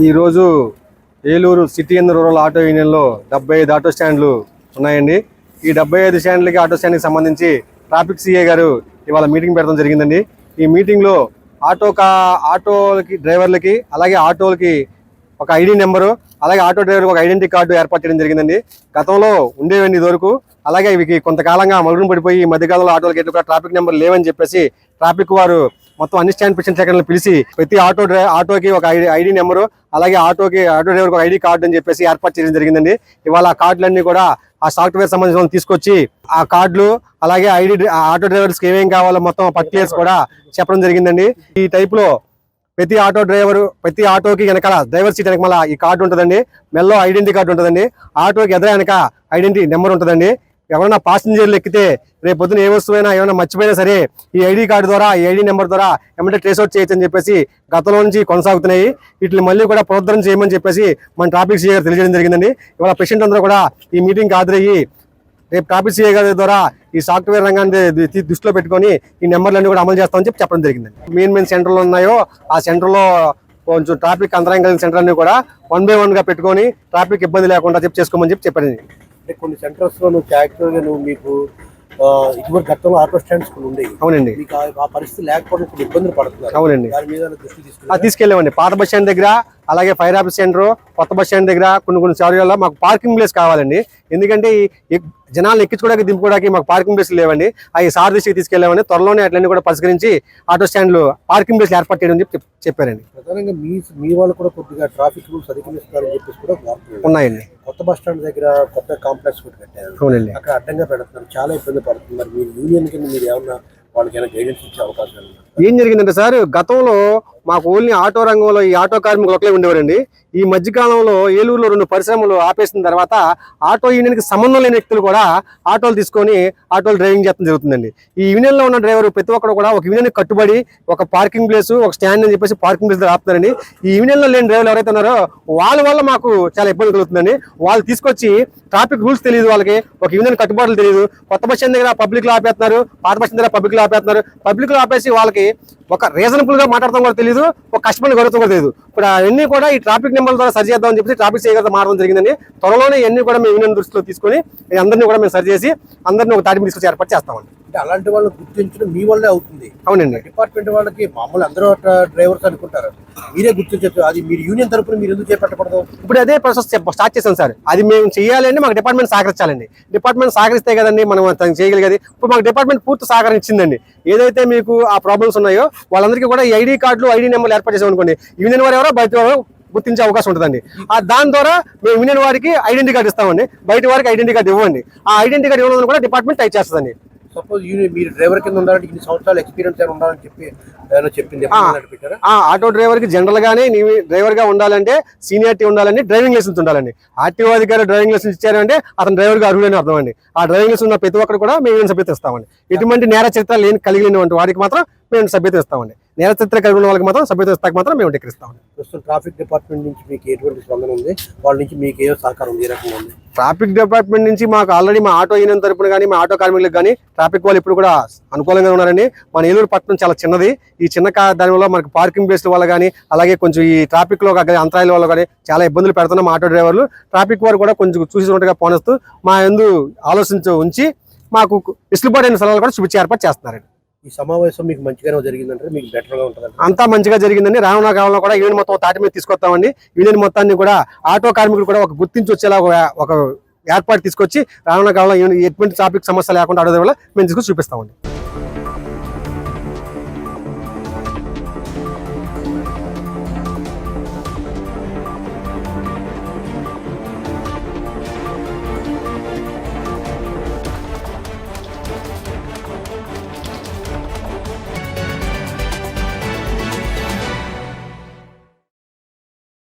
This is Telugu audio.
ఈరోజు Eluru city and rural auto యూనియన్లో డెబ్బై ఐదు ఆటో స్టాండ్లు ఉన్నాయండి. ఈ డెబ్బై ఐదు స్టాండ్లకి ఆటో స్టాండ్కి సంబంధించి ట్రాఫిక్ సిఏ గారు ఇవాళ మీటింగ్ పెట్టడం జరిగిందండి. ఈ మీటింగ్లో ఆటో కా ఆటోలకి డ్రైవర్లకి అలాగే ఆటోలకి ఒక ఐడి నెంబరు అలాగే ఆటో డ్రైవర్కి ఒక ఐడెంటిటీ కార్డు ఏర్పాటు చేయడం జరిగిందండి. గతంలో ఉండేవండి ఇదివరకు. అలాగే ఇవి కొంతకాలంగా మరుగున పడిపోయి ఈ మధ్యకాలంలో ఆటోలకి ఎటు కూడా ట్రాఫిక్ నెంబర్ లేవని చెప్పేసి ట్రాఫిక్ వారు మొత్తం అన్ని స్టాండ్ పిషన్ సెకండ్లు పిలిచి ప్రతి ఆటో డ్రై ఆటోకి ఒక ఐడి ఐడి నెంబరు అలాగే ఆటోకి ఆటో డ్రైవర్కి ఒక ఐడి కార్డు అని చెప్పేసి ఏర్పాటు చేయడం జరిగిందండి. ఇవాళ ఆ కార్డులన్నీ కూడా ఆ సాఫ్ట్వేర్ సంబంధించిన తీసుకొచ్చి ఆ కార్డులు అలాగే ఐడి ఆటో డ్రైవర్స్కి ఏమేం కావాలో మొత్తం పర్టికులర్స్ కూడా చెప్పడం జరిగిందండి. ఈ టైప్లో ప్రతి ఆటో డ్రైవర్ ప్రతి ఆటోకి వెనకాల డ్రైవర్ సీట్ మళ్ళీ ఈ కార్డు ఉంటుందండి. మెల్లో ఐడెంటిటీ కార్డు ఉంటుందండి. ఆటోకి ఎదురు వెనక ఐడెంటిటీ నెంబర్ ఉంటుందండి. ఎవరైనా పాసింజర్లు ఎక్కితే రేపు పొద్దున ఏ వస్తువైనా ఏమైనా మర్చిపోయినా సరే ఈ ఐడి కార్డు ద్వారా ఈ ఐడి నెంబర్ ద్వారా ఏమంటే ట్రేస్ అవుట్ చేయొచ్చు అని చెప్పేసి గతంలో నుంచి కొనసాగుతున్నాయి. వీటిని మళ్ళీ కూడా పునరుద్ధరణ చేయమని చెప్పేసి మన ట్రాఫిక్ సీఏ గారు తెలియజేయడం జరిగిందండి. ఇవాళ పేషెంట్ అందరూ కూడా ఈ మీటింగ్ హాజరయ్యి రేపు ట్రాఫిక్ సీఏ గారి ద్వారా ఈ సాఫ్ట్వేర్ రంగాన్ని దృష్టిలో పెట్టుకొని ఈ నెంబర్లన్నీ కూడా అమలు చేస్తామని చెప్పి చెప్పడం జరిగింది మెయిన్ మెయిన్ సెంటర్లు ఉన్నాయో ఆ సెంటర్లో కొంచెం ట్రాఫిక్ అంతరాయం కలిగిన సెంటర్ అన్ని కూడా వన్ బై వన్గా పెట్టుకొని ట్రాఫిక్ ఇబ్బంది లేకుండా చెప్పి చేసుకోమని చెప్పి చెప్పారండి. అంటే కొన్ని సెంటర్స్లో నువ్వు యాక్చువల్గా నువ్వు మీకు ఇటువంటి గతంలో ఆటో స్టాండ్స్ కొన్ని ఉండేవి. అవునండి. మీకు ఆ- పరిస్థితి లేకపోవడం కొన్ని ఇబ్బందులు పడుతున్నారు. అవునండి. దాని మీద దృష్టి అది తీసుకున్నారు? తీసుకెళ్ళామండి. పాత బస్ స్టాండ్ దగ్గర అలాగే ఫైర్ ఆఫీస్ సెంటర్ కొత్త బస్ స్టాండ్ దగ్గర కొన్ని కొన్ని చౌర్యాల్లో మాకు పార్కింగ్ ప్లేస్ కావాలండి. ఎందుకంటే ఈ జనాలను ఎక్కించుకోవడానికి దింపుకోవడానికి మాకు పార్కింగ్ ప్లేస్ లేవండి. అవి సార్ దృష్టికి తీసుకెళ్ళామని త్వరలోనే అట్లన్నీ కూడా పరిష్కరించి ఆటో స్టాండ్లు పార్కింగ్ ప్లేస్ ఏర్పాటు చేయడం చెప్పి చెప్- చెప్పారండి. ప్రధానంగా మీ మీ వాళ్ళు కూడా కొద్దిగా ట్రాఫిక్ రూల్స్ అధిగమిస్తున్నారని చెప్పేసి కూడా. ఉన్నాయండి. కొత్త బస్ స్టాండ్ దగ్గర కొత్త కాంప్లెక్స్ కూడా కట్టారు. అవునండి. అక్కడ అడ్డంగా పెడుతున్నారు. చాలా ఇబ్బంది పడుతున్నారు. మీరు యూనియన్ కింద మీరు ఏమన్నా వాళ్ళకి ఏమైనా గైడెన్స్ ఇచ్చే అవకాశాలు? ఏం జరిగిందంటే సార్ గతంలో మాకు ఓన్లీ ఆటో రంగంలో ఈ ఆటో కార్మికులు ఒకలే ఉండేవారండి. ఈ మధ్యకాలంలో ఏలూరులో రెండు పరిశ్రమలు ఆపేసిన తర్వాత ఆటో యూనియన్కి సంబంధం లేని వ్యక్తులు కూడా ఆటోలు తీసుకొని ఆటోలు డ్రైవింగ్ చేయడం జరుగుతుందండి. ఈ యూనియన్లో ఉన్న డ్రైవర్ ప్రతి ఒక్కరు కూడా ఒక యూనియన్ కట్టుబడి ఒక పార్కింగ్ ప్లేస్ ఒక స్టాండ్ అని చెప్పేసి పార్కింగ్ ప్లేస్ ఆపుతారండి ఈ యూనియన్లో లేని డ్రైవర్లు ఎవరైతే ఉన్నారో వాళ్ళ వల్ల మాకు చాలా ఇబ్బంది కలుగుతుందండి. వాళ్ళు తీసుకొచ్చి ట్రాఫిక్ రూల్స్ తెలియదు వాళ్ళకి ఒక యూనియన్ కట్టుబాట్లు తెలియదు. కొత్త బస్ దగ్గర పబ్లిక్లో ఆపేస్తున్నారు పాత బస్ దగ్గర పబ్లిక్లో ఆపేస్తున్నారు. పబ్లిక్లో ఆపేసి వాళ్ళకి ఒక రీజనబుల్గా మాట్లాడతాం కూడా తెలియదు ఒక కష్టపడి గడుగుతాం కూడా తెలియదు ఇప్పుడు అవన్నీ కూడా ఈ ట్రాఫిక్ నెంబర్ ద్వారా సరి చేద్దామని చెప్పి ట్రాఫిక్ చేయగలతో మారడం జరిగిందని త్వరలోనే ఇవన్నీ కూడా మేము యూనియన్ దృష్టిలో తీసుకొని అందరినీ కూడా మేము సరి చేసి అందరినీ ఒక తాటి తీసుకొచ్చి ఏర్పాటు చేస్తామండి. అంటే అలాంటి వాళ్ళు గుర్తించడం మీ వల్లే అవుతుంది. అవునండి. డిపార్ట్మెంట్ వాళ్ళకి మామూలు అందరూ డ్రైవర్స్ అనుకుంటారు. మీరే గుర్తించచ్చు. అది మీరు యూనియన్ తరపున మీరు ఎందుకు చేపట్టకూడదు? ఇప్పుడు అదే ప్రాసెస్ స్టార్ట్ చేసాం సార్. అది మేము చేయాలంటే మాకు డిపార్ట్మెంట్ సహకరించాలండి. డిపార్ట్మెంట్ సహకరిస్తే కదండి మనం అది చేయగలిగేది. ఇప్పుడు మాకు డిపార్ట్మెంట్ పూర్తి సహకారం ఇచ్చిందండి. ఏదైతే మీకు ఆ ప్రాబ్లమ్స్ ఉన్నాయో వాళ్ళందరికీ కూడా ఐడి కార్డులు ఐడి నెంబర్లు ఏర్పాటు చేసాం అనుకోండి. యూనియన్ వారు ఎవరో బయట గుర్తించే అవకాశం ఉంటుందండి. ఆ దాని ద్వారా మేము యూనియన్ వారికి ఐడెంటిటీ కార్డు ఇస్తామండి. బయట వారికి ఐడెంటిటీ కార్డు ఇవ్వండి. ఆ ఐడెంటిటీ కార్డు ఇవ్వడం కూడా డిపార్ట్మెంట్ టైప్ చేస్తుందండి. సపోజ్ మీరు డ్రైవర్ కింద ఉండాలంటే ఇన్ని సంవత్సరాలు ఎక్స్పీరియన్స్ ఉండాలని చెప్పి ఏమైనా చెప్పింది ఆటో డ్రైవర్కి జనరల్ గానే నీవు డ్రైవర్గా ఉండాలంటే సీనియారిటీ ఉండాలండి డ్రైవింగ్ లైసెన్స్ ఉండాలండి. ఆర్టీఓ అధికారి డ్రైవింగ్ లైసెన్స్ ఇచ్చారంటే అతను డ్రైవర్గా అర్హులని అర్థం అండి. ఆ డ్రైవింగ్ లైసెన్స్ ఉన్న ప్రతి ఒక్కరు కూడా మేము సభ్యత ఇస్తామండి ఎటువంటి నేర చరిత్ర లేని కలిగినటువంటి వారికి మాత్రం మేము సభ్యత ఇస్తామండి. నేర చరిత్ర కలిగిన ఉన్న వాళ్ళకి మాత్రం సభ్యత ఇస్తాక మాత్రం మేము ఇస్తామండి ప్రస్తుతం ట్రాఫిక్ డిపార్ట్మెంట్ నుంచి మీకు ఎటువంటి స్పందన ఉంది? వాళ్ళ నుంచి మీకు ఏ సహకారం ఉంది ఏ రకంగా ఉంది? ట్రాఫిక్ డిపార్ట్మెంట్ నుంచి మాకు ఆల్రెడీ మా ఆటో యూనియన్ తరపున కానీ మా ఆటో కార్మికులకు కానీ ట్రాఫిక్ వాళ్ళు ఇప్పుడు కూడా అనుకూలంగా ఉన్నారండి. మన ఏలూరు పట్టణం చాలా చిన్నది. ఈ చిన్న కా- దాని వల్ల మనకి పార్కింగ్ ప్లేస్ల వల్ల కానీ అలాగే కొంచెం ఈ ట్రాఫిక్లో ఒక అంతరాయాల వల్ల కానీ చాలా ఇబ్బందులు పెడుతున్నాం మా ఆటో డ్రైవర్లు. ట్రాఫిక్ వారు కూడా కొంచెం చూసినట్టుగా పోనిస్తూ మా ఎందు ఆలోచించి ఉంచి మాకు వెసులుబాటు అయిన స్థలాలు కూడా చూపించి ఏర్పాటు చేస్తున్నారండి. ఈ సమావేశం మీకు మంచిగానే జరిగిందంటే మీకు బెటర్గా ఉంటుంది అంతా మంచిగా జరిగిందని రానున్న కాలంలో కూడా యూనియన్ మొత్తం తాటి మీద తీసుకొస్తామండి. యూనియన్ మొత్తాన్ని కూడా ఆటో కార్మికులు కూడా ఒక గుర్తించి వచ్చేలా ఒక ఏర్పాటు తీసుకొచ్చి రానున్న కాలంలో ఎటువంటి ట్రాఫిక్ సమస్య లేకుండా అడగడం వల్ల మేము తీసుకొచ్చి చూపిస్తామండి.